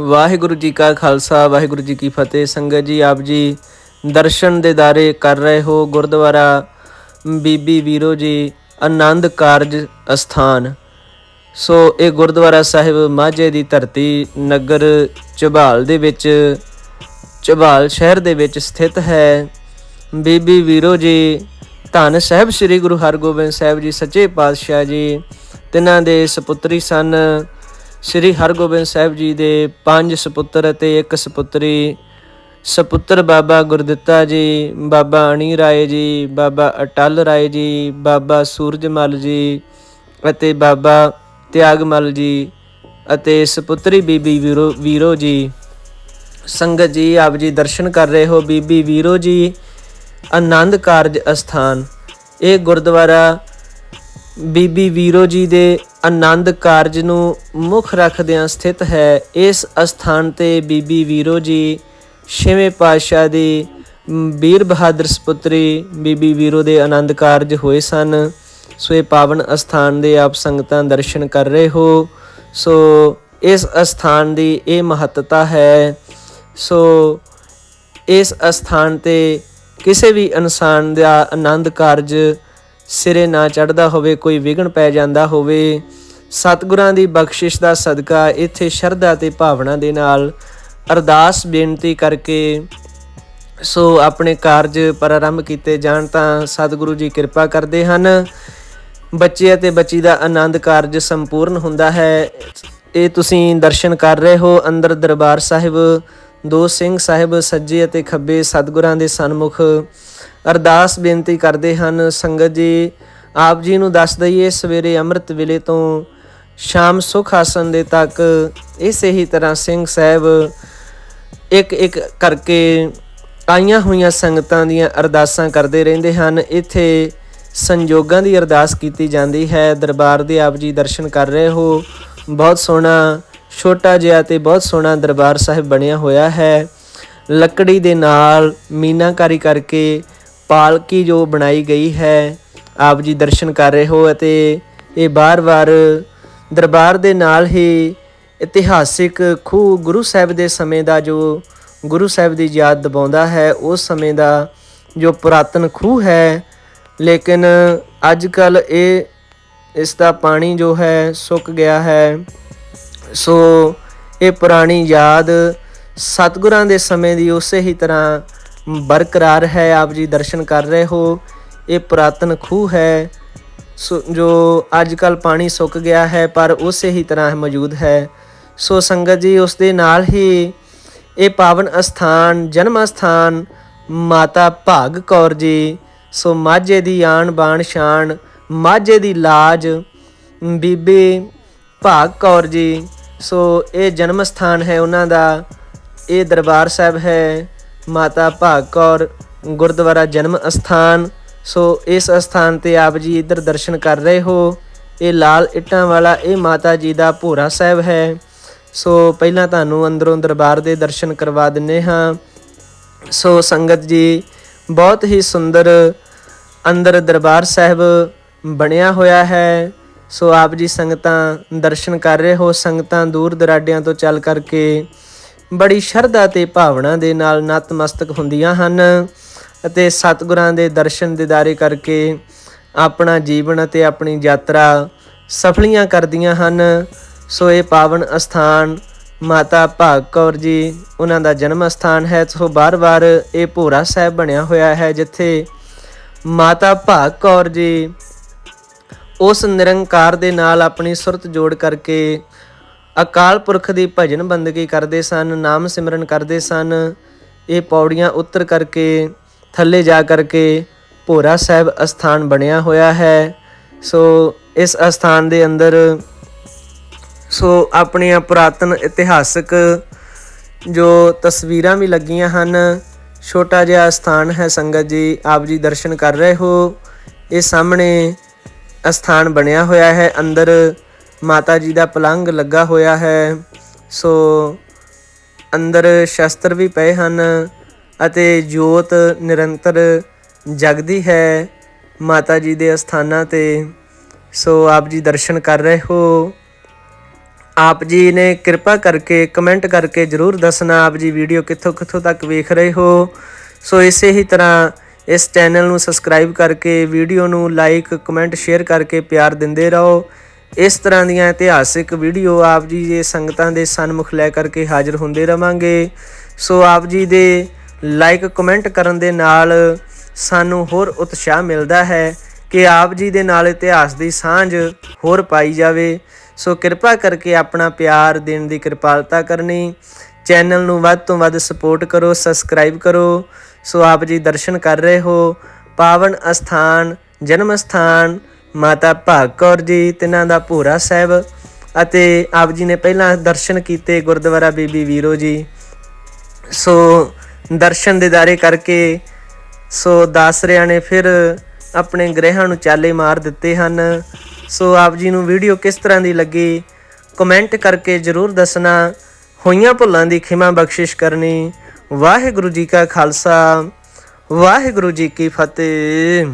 ਵਾਹਿਗੁਰੂ ਜੀ ਕਾ ਖਾਲਸਾ, ਵਾਹਿਗੁਰੂ ਜੀ ਕੀ ਫਤਿਹ। ਸੰਗਤ ਜੀ, ਆਪ ਜੀ ਦਰਸ਼ਨ ਦੇ ਦੇਦਾਰੇ ਕਰ ਰਹੇ ਹੋ ਗੁਰਦੁਆਰਾ ਬੀਬੀ ਵੀਰੋ ਜੀ ਆਨੰਦ ਕਾਰਜ ਅਸਥਾਨ। ਸੋ ਇਹ ਗੁਰਦੁਆਰਾ ਸਾਹਿਬ ਮਾਝੇ ਦੀ ਧਰਤੀ ਨਗਰ ਝਬਾਲ ਦੇ ਵਿੱਚ, ਝਬਾਲ ਸ਼ਹਿਰ ਦੇ ਵਿੱਚ ਸਥਿਤ ਹੈ। ਬੀਬੀ ਵੀਰੋ ਜੀ, ਧੰਨ ਸਾਹਿਬ ਸ੍ਰੀ ਗੁਰੂ ਹਰਗੋਬਿੰਦ ਸਾਹਿਬ ਜੀ, ਸੱਚੇ ਪਾਤਸ਼ਾਹ ਜੀ, ਤਿਨਾਂ ਦੇ ਸੁਪੁੱਤਰੀ ਸਨ। ਸ੍ਰੀ ਹਰਗੋਬਿੰਦ ਸਾਹਿਬ ਜੀ ਦੇ ਪੰਜ ਸੁਪੁੱਤਰ ਅਤੇ ਇੱਕ ਸੁਪੁੱਤਰੀ, ਸੁਪੁੱਤਰ ਬਾਬਾ ਗੁਰਦਿੱਤਾ ਜੀ, ਬਾਬਾ ਅਣੀ ਰਾਏ ਜੀ, ਬਾਬਾ ਅਟਲ ਰਾਏ ਜੀ, ਬਾਬਾ ਸੂਰਜਮਲ ਜੀ ਅਤੇ ਬਾਬਾ ਤਿਆਗਮਲ ਜੀ ਅਤੇ ਸੁਪੁੱਤਰੀ ਬੀਬੀ ਵੀਰੋ ਵੀਰੋ ਜੀ। ਸੰਗਤ ਜੀ, ਆਪ ਜੀ ਦਰਸ਼ਨ ਕਰ ਰਹੇ ਹੋ। ਬੀਬੀ ਵੀਰੋ ਜੀ, ਆਨੰਦ ਕਾਰਜ ਅਸਥਾਨ। ਇਹ ਗੁਰਦੁਆਰਾ ਬੀਬੀ ਵੀਰੋ ਜੀ ਦੇ ਆਨੰਦ ਕਾਰਜ ਨੂੰ ਮੁੱਖ ਰੱਖਦਿਆਂ ਸਥਿਤ ਹੈ। ਇਸ ਅਸਥਾਨ ਤੇ ਬੀਬੀ ਵੀਰੋ ਜੀ ਛੇਵੇਂ ਪਾਤਸ਼ਾਹ ਦੀ ਵੀਰ ਬਹਾਦਰ ਸੁਪੁੱਤਰੀ ਬੀਬੀ ਵੀਰੋ ਦੇ ਆਨੰਦ ਕਾਰਜ ਹੋਏ ਸਨ। ਸੋ ਇਹ ਪਾਵਨ ਅਸਥਾਨ ਦੇ ਆਪ ਸੰਗਤਾਂ ਦਰਸ਼ਨ ਕਰ ਰਹੇ ਹੋ। ਸੋ ਇਸ ਅਸਥਾਨ ਦੀ ਇਹ ਮਹੱਤਤਾ ਹੈ। ਸੋ ਇਸ ਅਸਥਾਨ ਤੇ ਕਿਸੇ ਵੀ ਇਨਸਾਨ ਦਾ ਆਨੰਦ ਕਾਰਜ ਸਿਰੇ ਨਾ ਚੜਦਾ ਹੋਵੇ, ਕੋਈ ਵਿਗਣ ਪੈ ਜਾਂਦਾ ਹੋਵੇ। ਸਤਿਗੁਰਾਂ ਦੀ ਬਖਸ਼ਿਸ਼ ਦਾ ਸਦਕਾ ਇੱਥੇ ਸ਼ਰਧਾ ਤੇ ਭਾਵਨਾ ਦੇ ਨਾਲ ਅਰਦਾਸ ਬੇਨਤੀ ਕਰਕੇ ਸੋ ਆਪਣੇ ਕਾਰਜ ਪ੍ਰਾਰੰਭ ਕੀਤੇ ਜਾਣ ਤਾਂ ਸਤਿਗੁਰੂ ਜੀ ਕਿਰਪਾ ਕਰਦੇ ਹਨ। ਬੱਚੇ ਅਤੇ ਬੱਚੀ ਦਾ ਆਨੰਦ ਕਾਰਜ ਸੰਪੂਰਨ ਹੁੰਦਾ ਹੈ। ਇਹ ਤੁਸੀਂ ਦਰਸ਼ਨ ਕਰ ਰਹੇ ਹੋ ਅੰਦਰ ਦਰਬਾਰ ਸਾਹਿਬ। ਦੋ ਸਿੰਘ ਸਾਹਿਬ ਸੱਜੇ ਅਤੇ ਖੱਬੇ ਸਤਿਗੁਰਾਂ ਦੇ ਸਨਮੁਖ ਅਰਦਾਸ ਬੇਨਤੀ ਕਰਦੇ ਹਨ, ਸੰਗਤ ਜੀ, ਆਪ ਜੀ ਨੂੰ ਦੱਸ ਦਈਏ, ਸਵੇਰੇ ਅੰਮ੍ਰਿਤ ਵੇਲੇ ਤੋਂ ਸ਼ਾਮ ਸੁਖ ਆਸਨ ਦੇ ਤੱਕ ਇਸੇ ਹੀ ਤਰ੍ਹਾਂ ਸਿੰਘ ਸਾਹਿਬ ਇੱਕ ਇੱਕ ਕਰਕੇ ਆਈਆਂ ਹੋਈਆਂ ਸੰਗਤਾਂ ਦੀਆਂ ਅਰਦਾਸਾਂ ਕਰਦੇ ਰਹਿੰਦੇ ਹਨ। ਇੱਥੇ ਸੰਜੋਗਾਂ ਦੀ ਅਰਦਾਸ ਕੀਤੀ ਜਾਂਦੀ ਹੈ। ਦਰਬਾਰ ਦੇ ਆਪ ਜੀ ਦਰਸ਼ਨ ਕਰ ਰਹੇ ਹੋ। ਬਹੁਤ ਸੋਹਣਾ, ਛੋਟਾ ਜਿਹਾ ਤੇ ਬਹੁਤ ਸੋਹਣਾ ਦਰਬਾਰ ਸਾਹਿਬ ਬਣਿਆ ਹੋਇਆ ਹੈ। ਲੱਕੜੀ ਦੇ ਨਾਲ ਮੀਨਾਕਾਰੀ ਕਰਕੇ ਪਾਲਕੀ ਜੋ ਬਣਾਈ ਗਈ ਹੈ, ਆਪ ਜੀ ਦਰਸ਼ਨ ਕਰ ਰਹੇ ਹੋ ਅਤੇ ਇਹ ਬਾਰ-ਬਾਰ ਦਰਬਾਰ ਦੇ ਨਾਲ ਹੀ ਇਤਿਹਾਸਿਕ ਖੂਹ ਗੁਰੂ ਸਾਹਿਬ ਦੇ ਸਮੇਂ ਦਾ ਜੋ ਗੁਰੂ ਸਾਹਿਬ ਦੀ ਯਾਦ ਦਿਵਾਉਂਦਾ ਹੈ, ਉਸ ਸਮੇਂ ਦਾ ਜੋ ਪੁਰਾਤਨ ਖੂਹ ਹੈ। ਲੇਕਿਨ ਅੱਜ ਕੱਲ ਇਹ, ਇਸ ਦਾ ਪਾਣੀ ਜੋ ਹੈ, ਸੁੱਕ ਗਿਆ ਹੈ। ਸੋ ਇਹ ਪੁਰਾਣੀ ਯਾਦ ਸਤਿਗੁਰਾਂ ਦੇ ਸਮੇਂ ਦੀ ਉਸੇ ਹੀ ਤਰ੍ਹਾਂ ਬਰਕਰਾਰ ਹੈ, ਆਪ ਜੀ ਦਰਸ਼ਨ ਕਰ ਰਹੇ ਹੋ। ਇਹ ਪੁਰਾਤਨ ਖੂਹ ਹੈ, ਸੋ ਜੋ ਅੱਜ ਕੱਲ ਪਾਣੀ ਸੁੱਕ ਗਿਆ ਹੈ, ਪਰ ਉਸੇ ਹੀ ਤਰ੍ਹਾਂ ਮੌਜੂਦ ਹੈ। ਸੋ ਸੰਗਤ ਜੀ, ਉਸ ਦੇ ਨਾਲ ਹੀ ਇਹ ਪਾਵਨ ਅਸਥਾਨ, ਜਨਮ ਅਸਥਾਨ, ਮਾਤਾ ਭਾਗ ਕੌਰ ਜੀ, ਸੋ ਮਾਝੇ ਦੀ ਆਣ ਬਾਣ ਸ਼ਾਨ ਮਾਝੇ ਦੀ ਲਾਜ, ਬੀਬੀ ਭਾਗ ਕੌਰ ਜੀ, ਸੋ ਇਹ ਜਨਮ ਸਥਾਨ ਹੈ, ਉਹਨਾਂ ਦਾ। ਇਹ ਦਰਬਾਰ ਸਾਹਿਬ ਹੈ ਮਾਤਾ ਭਾਗ ਕੌਰ, ਗੁਰਦੁਆਰਾ ਜਨਮ ਅਸਥਾਨ। ਸੋ ਇਸ ਅਸਥਾਨ ਤੇ ਆਪ ਜੀ ਇੱਧਰ ਦਰਸ਼ਨ ਕਰ ਰਹੇ ਹੋ। ਇਹ ਲਾਲ ਇੱਟਾਂ ਵਾਲਾ ਇਹ ਮਾਤਾ ਜੀ ਦਾ ਭੋਰਾ ਸਾਹਿਬ ਹੈ। ਸੋ ਪਹਿਲਾਂ ਤੁਹਾਨੂੰ ਅੰਦਰੋਂ ਦਰਬਾਰ ਦੇ ਦਰਸ਼ਨ ਕਰਵਾ ਦਿੰਨੇ ਹਾਂ। ਸੋ ਸੰਗਤ ਜੀ, ਬਹੁਤ ਹੀ ਸੁੰਦਰ ਅੰਦਰ ਦਰਬਾਰ ਸਾਹਿਬ ਬਣਿਆ ਹੋਇਆ ਹੈ। ਸੋ ਆਪ ਜੀ ਸੰਗਤਾਂ ਦਰਸ਼ਨ ਕਰ ਰਹੇ ਹੋ, ਸੰਗਤਾਂ ਦੂਰ ਦਰਾਡਿਆਂ ਤੋਂ ਚੱਲ ਕਰਕੇ। ਬੜੀ ਸ਼ਰਧਾ ਤੇ ਭਾਵਨਾ ਦੇ ਨਾਲ ਨਤਮਸਤਕ ਹੁੰਦੀਆਂ ਹਨ ਅਤੇ ਸਤਿਗੁਰਾਂ ਦੇ ਦਰਸ਼ਨ ਦਿਦਾਰੇ ਕਰਕੇ ਆਪਣਾ ਜੀਵਨ ਅਤੇ ਆਪਣੀ ਯਾਤਰਾ ਸਫਲੀਆਂ ਕਰਦੀਆਂ ਹਨ। ਸੋ ਇਹ ਪਾਵਨ ਅਸਥਾਨ ਮਾਤਾ ਭਾਗ ਕੌਰ ਜੀ, ਉਹਨਾਂ ਦਾ ਜਨਮ ਸਥਾਨ ਹੈ। ਸੋ ਬਾਰ-ਬਾਰ ਇਹ ਭੋਰਾ ਸਾਹਿਬ ਬਣਿਆ ਹੋਇਆ ਹੈ, ਜਿੱਥੇ ਮਾਤਾ ਭਾਗ ਕੌਰ ਜੀ ਉਸ ਨਿਰੰਕਾਰ ਦੇ ਨਾਲ ਆਪਣੀ ਸੁਰਤ ਜੋੜ ਕਰਕੇ ਅਕਾਲ ਪੁਰਖ ਦੀ ਭਜਨ ਬੰਦਗੀ ਕਰਦੇ ਸਨ, ਨਾਮ ਸਿਮਰਨ ਕਰਦੇ ਸਨ। ਇਹ ਪੌੜੀਆਂ ਉੱਤਰ ਕਰਕੇ, ਥੱਲੇ ਜਾ ਕਰਕੇ ਭੋਰਾ ਸਾਹਿਬ ਅਸਥਾਨ ਬਣਿਆ ਹੋਇਆ ਹੈ। ਸੋ ਇਸ ਅਸਥਾਨ ਦੇ ਅੰਦਰ, ਸੋ ਆਪਣੀਆਂ ਪੁਰਾਤਨ ਇਤਿਹਾਸਕ ਜੋ ਤਸਵੀਰਾਂ ਵੀ ਲੱਗੀਆਂ ਹਨ, ਛੋਟਾ ਜਿਹਾ ਸਥਾਨ ਹੈ ਸੰਗਤ ਜੀ, ਆਪ ਜੀ ਦਰਸ਼ਨ ਕਰ ਰਹੇ ਹੋ। ਇਹ ਸਾਹਮਣੇ ਅਸਥਾਨ ਬਣਿਆ ਹੋਇਆ ਹੈ, ਅੰਦਰ ਮਾਤਾ ਜੀ ਦਾ ਪਲੰਗ ਲੱਗਾ ਹੋਇਆ ਹੈ। ਸੋ ਅੰਦਰ ਸ਼ਸਤਰ ਵੀ ਪਏ ਹਨ ਅਤੇ ਜੋਤ ਨਿਰੰਤਰ ਜਗਦੀ ਹੈ ਮਾਤਾ ਜੀ ਦੇ ਅਸਥਾਨਾਂ ਤੇ। ਸੋ ਆਪ ਜੀ ਦਰਸ਼ਨ ਕਰ ਰਹੇ ਹੋ। ਆਪ ਜੀ ਨੇ ਕਿਰਪਾ ਕਰਕੇ ਕਮੈਂਟ ਕਰਕੇ ਜਰੂਰ ਦੱਸਣਾ ਆਪ ਜੀ ਵੀਡੀਓ ਕਿੱਥੋਂ ਕਿੱਥੋਂ ਤੱਕ ਵੇਖ ਰਹੇ ਹੋ। ਸੋ ਇਸੇ ਹੀ ਤਰ੍ਹਾਂ ਇਸ ਚੈਨਲ ਨੂੰ ਸਬਸਕ੍ਰਾਈਬ ਕਰਕੇ ਵੀਡੀਓ ਨੂੰ ਲਾਈਕ ਕਮੈਂਟ ਸ਼ੇਅਰ ਕਰਕੇ ਪਿਆਰ ਦਿੰਦੇ ਰਹੋ। ਇਸ ਤਰ੍ਹਾਂ ਦੀਆਂ ਇਤਿਹਾਸਿਕ ਵੀਡੀਓ ਆਪ ਜੀ ਦੇ ਸੰਗਤਾਂ ਦੇ ਸਨਮੁਖ ਲੈ ਕਰਕੇ ਹਾਜ਼ਰ ਹੁੰਦੇ ਰਵਾਂਗੇ। ਸੋ ਆਪ ਜੀ ਦੇ ਲਾਈਕ ਕਮੈਂਟ ਕਰਨ ਦੇ ਨਾਲ ਸਾਨੂੰ ਹੋਰ ਉਤਸ਼ਾਹ ਮਿਲਦਾ ਹੈ ਕਿ ਆਪ ਜੀ ਦੇ ਨਾਲ ਇਤਿਹਾਸ ਦੀ ਸਾਂਝ ਹੋਰ ਪਾਈ ਜਾਵੇ। ਸੋ ਕਿਰਪਾ ਕਰਕੇ ਆਪਣਾ ਪਿਆਰ ਦੇਣ ਦੀ ਕਿਰਪਾਲਤਾ ਕਰਨੀ। ਚੈਨਲ ਨੂੰ ਵੱਧ ਤੋਂ ਵੱਧ ਸਪੋਰਟ ਕਰੋ ਸਬਸਕ੍ਰਾਈਬ ਕਰੋ। ਸੋ ਆਪ ਜੀ ਦਰਸ਼ਨ ਕਰ ਰਹੇ ਹੋ। ਪਾਵਨ ਅਸਥਾਨ, ਜਨਮ ਸਥਾਨ ਮਾਤਾ ਭਾਗ ਕੌਰ ਜੀ, ਤਿਨਾਂ ਦਾ ਭੋਰਾ ਸਾਹਿਬ ਅਤੇ ਆਪ ਜੀ ਨੇ ਪਹਿਲਾਂ ਦਰਸ਼ਨ ਕੀਤੇ ਗੁਰਦੁਆਰਾ ਬੀਬੀ ਵੀਰੋ ਜੀ। ਸੋ ਦਰਸ਼ਨ ਦਿਦਾਰੇ ਕਰਕੇ ਸੋ ਦਾਸਰਿਆਂ ਨੇ ਫਿਰ ਆਪਣੇ ਗ੍ਰਹਿਾਂ ਨੂੰ ਚਾਲੇ ਮਾਰ ਦਿੱਤੇ ਹਨ। ਸੋ ਆਪ ਜੀ ਨੂੰ ਵੀਡੀਓ ਕਿਸ ਤਰ੍ਹਾਂ ਦੀ ਲੱਗੀ, ਕਮੈਂਟ ਕਰਕੇ ਜਰੂਰ ਦੱਸਣਾ। ਹੋਈਆਂ ਭੁੱਲਾਂ ਦੀ ਖਿਮਾ ਬਖਸ਼ਿਸ਼ ਕਰਨੀ। ਵਾਹਿਗੁਰੂ ਜੀ ਕਾ ਖਾਲਸਾ, ਵਾਹਿਗੁਰੂ ਜੀ ਕੀ ਫਤਿਹ।